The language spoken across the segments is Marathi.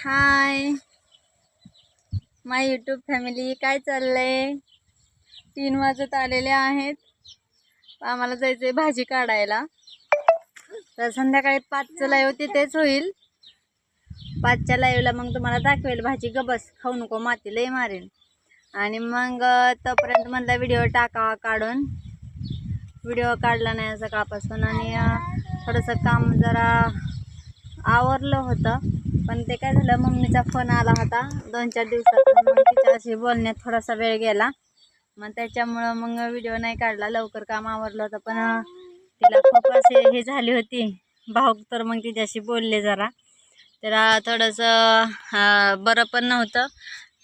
हाय. माय यूट्यूब फॅमिली काय चाललंय? तीन वाजत आलेले आहेत. आम्हाला जायचं आहे भाजी काढायला. तर संध्याकाळी पाचचं लाईव्ह तिथेच होईल. पाचच्या लाईव्हला मग तुम्हाला दाखवेल भाजी. गबस खाऊ नको माती लय मारेन आणि मग तोपर्यंत मधला व्हिडिओ टाकावा काढून. व्हिडिओ काढला नाही सकाळपासून आणि थोडंसं काम जरा आवरलं होतं. पण ते काय झालं मम्मीचा फोन आला होता. दोन चार दिवसात मग तिच्याशी बोलण्यात थोडासा वेळ गेला. मग त्याच्यामुळं मग व्हिडिओ नाही काढला. लवकर काम आवरलं होतं पण तिला खूप असे हे झाली होती. भाऊक तर मग तिच्याशी बोलले जरा. त्याला थोडंसं बरं पण नव्हतं.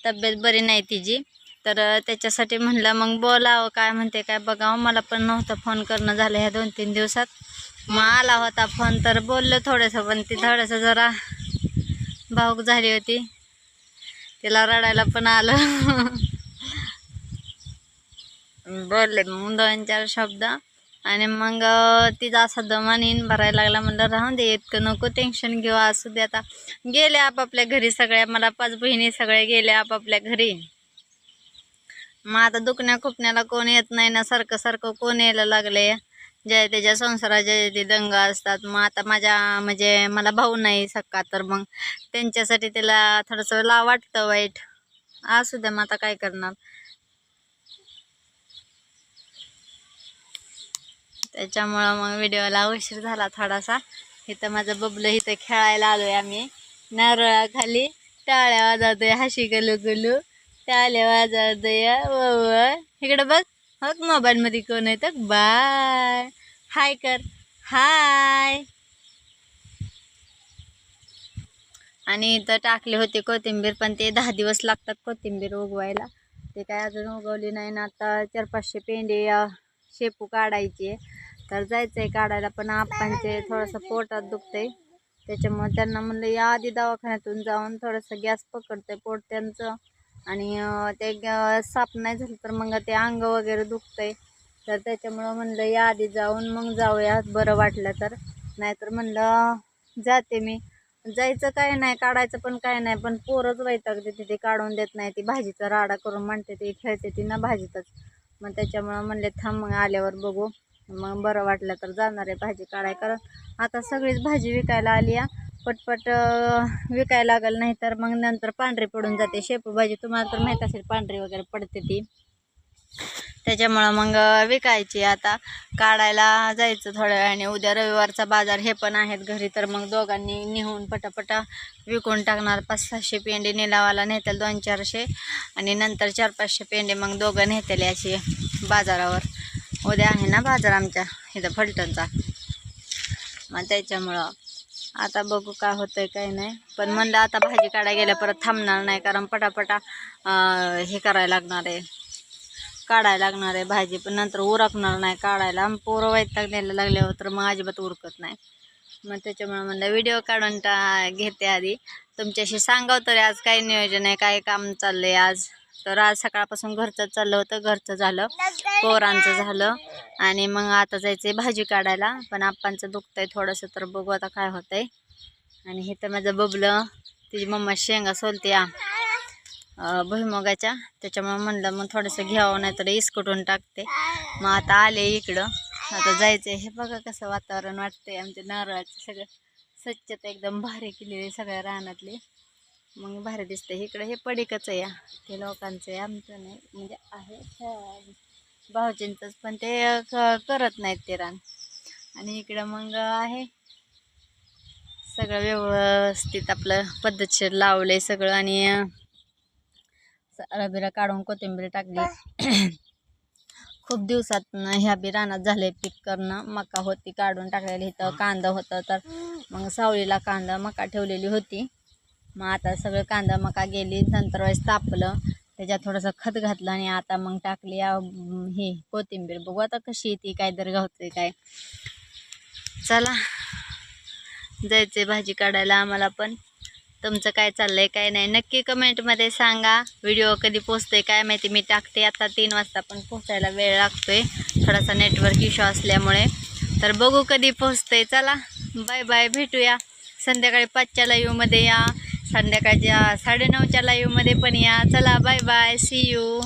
तब्येत बरी नाही तिची. तर त्याच्यासाठी म्हणलं मग बोलावं काय म्हणते काय बघावं. मला पण नव्हतं फोन करणं झालं ह्या दोन तीन दिवसात. मग आला होता फोन तर बोललो थोडंसं पण ती थोडंसं जरा भाऊक झाली होती. तिला रडायला पण आलं. बोलले मग दोन चार शब्द. आणि मग तिचा असा दमानीन भरायला लागला. म्हणलं राहून दे इतकं नको टेन्शन घेऊ. असू दे आता. गेले आपापल्या घरी सगळ्या. मला पाच बहिणी सगळ्या गेल्या आपापल्या घरी. मग आता दुखण्या खुपण्याला कोण येत नाही ना. सारखं सारखं कोण यायला लागले जे त्याच्या संसाराचे ते दंग असतात मग आता माझ्या म्हणजे मला भाऊ नाही सक्का तर मग त्यांच्यासाठी त्याला थोडंसं ला वाटतं वाईट. असू द्या मग आता काय करणार? त्याच्यामुळं मग व्हिडिओला उशीर झाला थोडासा. इथं माझं बबलं इथं खेळायला आलोय आम्ही. नारळाखाली टाळ्या वाजवतोय हशी गलू गुलू. टाळ्या वाजवतोय व इकडं बघ. हो मोबाईलमध्ये कोण कोण येतं बाय. हाय कर. हाय. आणि इथं टाकले होते कोथिंबीर पण ते दहा दिवस लागतात कोथिंबीर उगवायला. ते काय अजून उगवली नाही ना. आता चार पाचशे पेंडे शेपू काढायचे. तर जायचं आहे काढायला पण आप्पांचे थोडंसं पोटात दुखतंय. त्याच्यामुळे त्यांना म्हणलं या आधी दवाखान्यातून जाऊन थोडंसं गॅस पकडतंय पोट त्यांचं. आणि ते ग- साफ नाही झालं तर मग ते अंग वगैरे दुखतंय. तर त्याच्यामुळं म्हणलं या आधी जाऊन मग जाऊया बरं वाटलं तर. नाहीतर म्हणलं जाते मी. जायचं काय नाही काढायचं पण काय नाही पण पोरच वैतागते तिथे काढून देत नाही. ती भाजीचा राडा करून म्हणते ती खेळते ती ना भाजीतच. मग त्याच्यामुळं म्हणले थांब मग आल्यावर बघू. मग बरं वाटलं तर जाणार आहे भाजी काढाय कारण आता सगळीच भाजी विकायला आली आहे पटपट विकायला लागल नाही तर मग नंतर पांढरी पडून जाते. शेपू भाजी तुम्हाला तर माहीत असेल पांढरी वगैरे पडते ती. त्याच्यामुळं मग विकायची आता. काढायला जायचं थोड्या वेळाने. उद्या रविवारचा बाजार हे पण आहेत घरी तर मग दोघांनी निहून पटापटा विकून टाकणार. पाच सहाशे पेंडे निलावाला नेतील दोन चारशे. आणि नंतर चार पाचशे पेंडे मग दोघं नेतील अशी बाजारावर. उद्या आहे ना बाजार आमच्या इथं फलटणचा. मग त्याच्यामुळं आता बघू काय होतंय काय नाही. पण म्हणलं आता भाजी काढायला गेल्या परत थांबणार नाही कारण पटापटा हे करायला लागणार आहे. काढायला लागणार आहे भाजी पण नंतर उरकणार नाही काढायला. पोरं वैताग द्यायला लागल्यावर तर मग अजिबात उरकत नाही. मग त्याच्यामुळे म्हणलं व्हिडिओ काढून टा घेते आधी. तुमच्याशी सांगाव तरी आज काय नियोजन आहे काय काम चाललंय आज? तर आज सकाळपासून घरचं चाललं होतं घरचं झालं. पोरांचं झालं. आणि मग आता जायचंय भाजी काढायला. पण आप्पांचं दुखतंय थोडंसं तर बघू आता काय होतंय. आणि हे तर माझं बबलं तिची मम्मा शेंगा सोलते या भुईमुगाच्या. त्याच्यामुळे म्हणलं मग थोडंसं घ्यावं नाही तर इसकटून टाकते. मग आता आले इकडं. आता जायचं हे बघा कसं वातावरण वाटतंय. आमच्या नारळाचं सगळं स्वच्छता एकदम भारी केलेली सगळ्या रानातली. मग भारी दिसते इकडं हे पडिकच आहे या. ते लोकांचं आहे आमचं नाही. म्हणजे आहे भाऊजींचंच पण ते क- करत नाहीत ते रान. आणि इकडं मग आहे सगळं व्यवस्थित आपलं पद्धतशीर लावले सगळं आणि रबिरा काढून कोथिंबीर टाकली. खूप दिवसात ह्या बी रानात झाले पीक करणं. मका होती काढून टाकलेली. इथं कांदा होतं तर मग सावळीला कांदा मका ठेवलेली होती. मग आता सगळं कांदा मका गेली नंतर वेळेस तापलं त्याच्यात थोडंसं खत घातलं आणि आता मग टाकली हे कोथिंबीर. बघू आता कशी ती काय दर गावते काय. चला जायचे भाजी काढायला आम्हाला पण. तुमचं काय चाललंय काय नाही. नक्की कमेंटमध्ये सांगा. व्हिडिओ कधी पोचतोय काय माहिती. मी टाकते आता तीन वाजता पण पोचायला वेळ लागतोय. थोडासा नेटवर्क इश्यू असल्यामुळे. तर बघू कधी पोचतंय. चला बाय बाय भेटूया. संध्याकाळी पाचच्या लाईव्हमध्ये या. संध्याकाळच्या साडेनऊच्या लाईव्हमध्ये पण या. चला बाय बाय सी यू